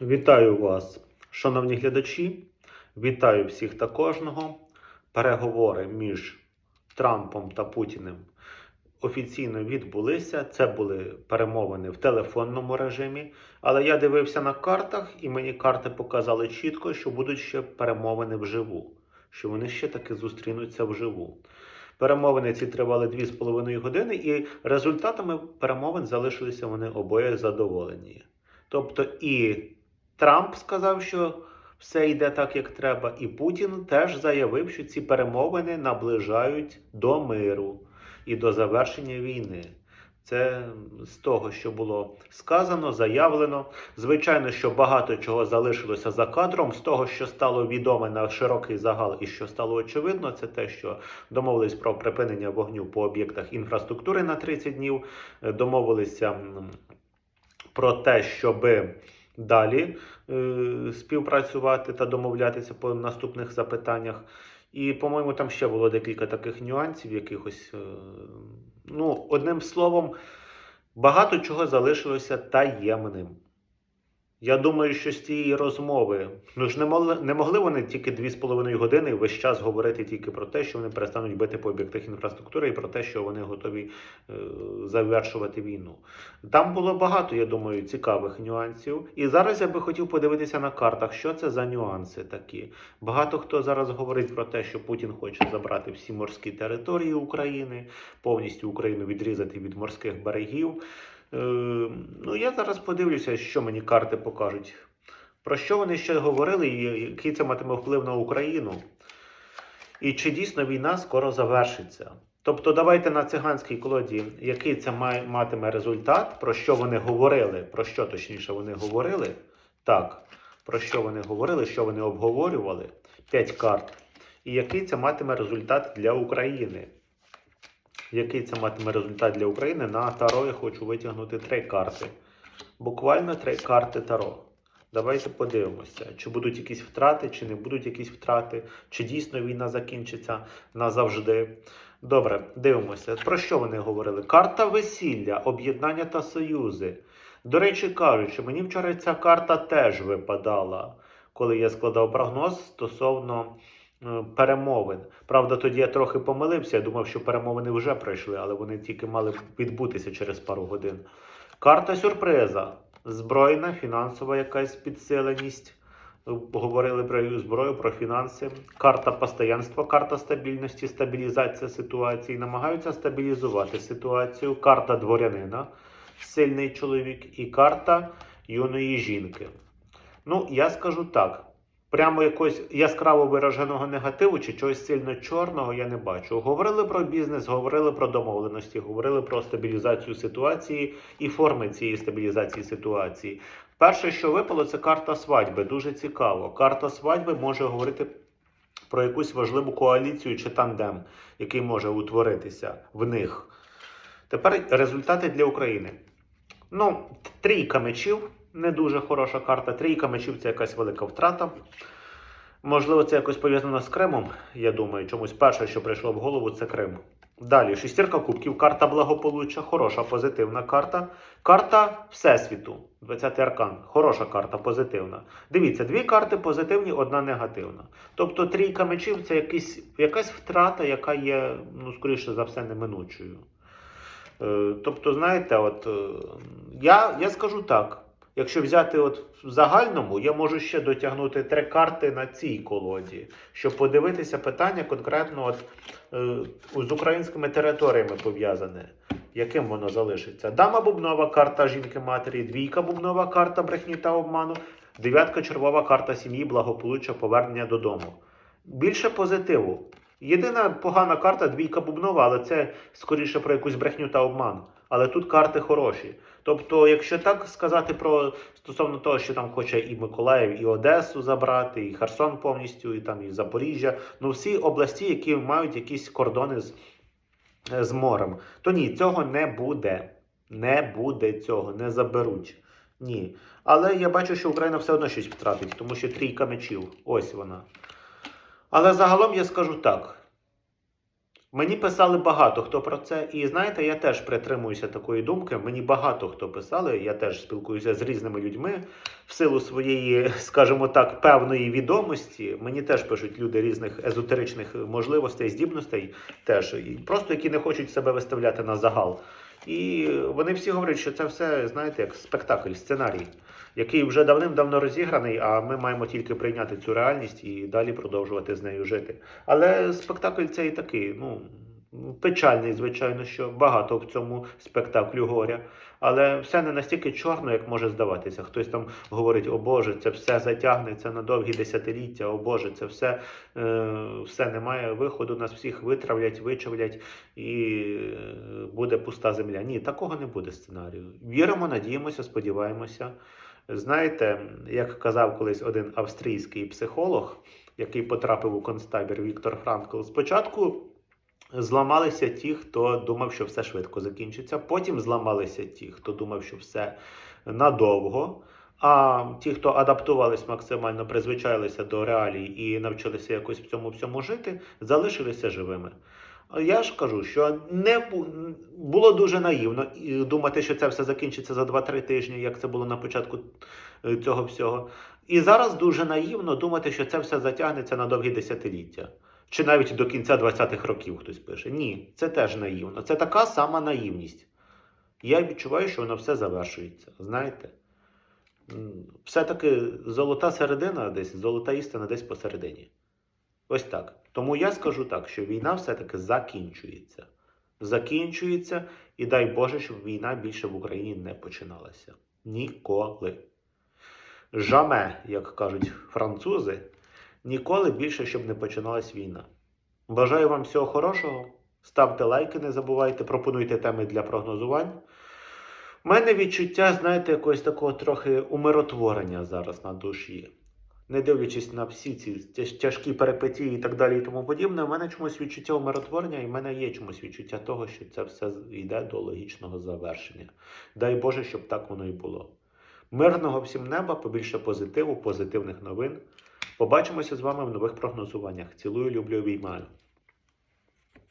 Вітаю вас, шановні глядачі. Вітаю всіх та кожного. Переговори між Трампом та Путіним офіційно відбулися. Це були перемовини в телефонному режимі. Але я дивився на картах, і мені карти показали чітко, що будуть ще перемовини вживу, що вони ще таки зустрінуться вживу. Перемовини ці тривали 2,5 години, і результатами перемовин залишилися вони обоє задоволені. Тобто і Трамп сказав, що все йде так, як треба, і Путін теж заявив, що ці перемовини наближають до миру і до завершення війни. Це з того, що було сказано, заявлено. Звичайно, що багато чого залишилося за кадром. З того, що стало відоме на широкий загал, і що стало очевидно, це те, що домовились про припинення вогню по об'єктах інфраструктури на 30 днів. Домовилися про те, щоби далі е, співпрацювати та домовлятися по наступних запитаннях. І, по-моєму, там ще було декілька таких нюансів, якихось. е, Ну, одним словом, багато чого залишилося таємним. Я думаю, що з цієї розмови ну ж не могли, не могли вони тільки 2,5 години весь час говорити тільки про те, що вони перестануть бити по об'єктах інфраструктури, і про те, що вони готові е, завершувати війну. Там було багато, я думаю, цікавих нюансів. І зараз я би хотів подивитися на картах, що це за нюанси такі. Багато хто зараз говорить про те, що Путін хоче забрати всі морські території України, повністю Україну відрізати від морських берегів. Е, ну, я зараз подивлюся, що мені карти покажуть. Про що вони ще говорили, і який це матиме вплив на Україну? І чи дійсно війна скоро завершиться? Тобто, давайте на циганській колоді, який це матиме результат, про що вони говорили, про що точніше вони говорили? Так, про що вони говорили, що вони обговорювали? П'ять карт. І який це матиме результат для України? Який це матиме результат для України? На Таро я хочу витягнути три карти. Буквально три карти Таро. Давайте подивимося, чи будуть якісь втрати, чи не будуть якісь втрати, чи дійсно війна закінчиться назавжди. Добре, дивимося. Про що вони говорили? Карта весілля, об'єднання та союзи. До речі, кажучи, мені вчора ця карта теж випадала, коли я складав прогноз стосовно перемовин. Правда, тоді я трохи помилився. Я думав, що перемовини вже пройшли, але вони тільки мали відбутися через пару годин. Карта сюрприза. Збройна, фінансова якась підсиленість. Говорили про зброю, про фінанси. Карта постоянства, карта стабільності, стабілізація ситуації. Намагаються стабілізувати ситуацію. Карта дворянина, сильний чоловік, і карта юної жінки. Ну, я скажу так. Прямо якогось яскраво вираженого негативу чи чогось сильно чорного я не бачу. Говорили про бізнес, говорили про домовленості, говорили про стабілізацію ситуації і форми цієї стабілізації ситуації. Перше, що випало, це карта свадьби. Дуже цікаво. Карта свадьби може говорити про якусь важливу коаліцію чи тандем, який може утворитися в них. Тепер результати для України. Ну, трійка мечів не дуже хороша карта. Трійка мечів це якась велика втрата. Можливо, це якось пов'язано з Кримом. Я думаю, чомусь перше, що прийшло в голову, це Крим. Далі, шестірка кубків, карта благополуччя, хороша, позитивна карта. Карта Всесвіту, 20-й аркан. Хороша карта, позитивна. Дивіться, дві карти позитивні, одна негативна. Тобто трійка мечів це якийсь, якась втрата, яка є, ну, скоріше за все, неминучою. Е, Тобто, знаєте, от е, я, я скажу так. Якщо взяти от в загальному, я можу ще дотягнути три карти на цій колоді, щоб подивитися питання конкретно от, е, з українськими територіями пов'язане, яким воно залишиться. Дама бубнова карта жінки матері, двійка бубнова карта брехні та обману, дев'ятка червова карта сім'ї, благополуччя, повернення додому. Більше позитиву. Єдина погана карта двійка бубнова, але це скоріше про якусь брехню та обман. Але тут карти хороші. Тобто, якщо так сказати про стосовно того, що там хоче і Миколаїв, і Одесу забрати, і Херсон повністю, і там і Запоріжжя, ну всі області, які мають якісь кордони з, з морем, то ні, цього не буде. Не буде цього, не заберуть. Ні. Але я бачу, що Україна все одно щось втратить, тому що трійка мечів. Ось вона. Але загалом я скажу так: Мені писали багато хто про це, і знаєте, я теж притримуюся такої думки. Мені багато хто писали, я теж спілкуюся з різними людьми в силу своєї, скажімо так, певної відомості. Мені теж пишуть люди різних езотеричних можливостей, здібностей, теж просто які не хочуть себе виставляти на загал. І вони всі говорять, що це все, знаєте, як спектакль, сценарій, який вже давним-давно розіграний, а ми маємо тільки прийняти цю реальність і далі продовжувати з нею жити. Але спектакль цей такий, ну. Печальний, звичайно, що багато в цьому спектаклю горя, але все не настільки чорно, як може здаватися. Хтось там говорить, о Боже, це все затягнеться на довгі десятиліття, о Боже, це все, е, все немає виходу, нас всіх витравлять, вичавлять і е, буде пуста земля. Ні, такого не буде сценарію. Віримо, надіємося, сподіваємося. Знаєте, як казав колись один австрійський психолог, який потрапив у концтабір Віктор Франкл, спочатку. Зламалися ті, хто думав, що все швидко закінчиться. Потім зламалися ті, хто думав, що все надовго. А ті, хто адаптувались максимально, призвичайлися до реалій і навчилися якось в цьому всьому жити, залишилися живими. Я ж кажу, що не було дуже наївно думати, що це все закінчиться за 2-3 тижні, як це було на початку е, цього всього. І зараз дуже наївно думати, що це все затягнеться на довгі десятиліття. Чи навіть до кінця 20-х років хтось пише. Ні, це теж наївно. Це така сама наївність. Я відчуваю, що воно все завершується. Знаєте? Все-таки золота середина десь, золота істина десь посередині. Ось так. Тому я скажу так, що війна все-таки закінчується. Закінчується, і дай Боже, щоб війна більше в Україні не починалася. Ніколи. Жаме, як кажуть французи, ніколи більше, щоб не починалась війна. Бажаю вам всього хорошого. Ставте лайки, не забувайте, пропонуйте теми для прогнозувань. У мене відчуття, знаєте, якогось такого трохи умиротворення зараз на душі. Не дивлячись на всі ці тяжкі перипетії і так далі і тому подібне, у мене чомусь відчуття умиротворення, і в мене є чомусь відчуття того, що це все йде до логічного завершення. Дай Боже, щоб так воно і було. Мирного всім неба, побільше позитиву, позитивних новин. Побачимося з вами в нових прогнозуваннях. Цілую, люблю, обіймаю.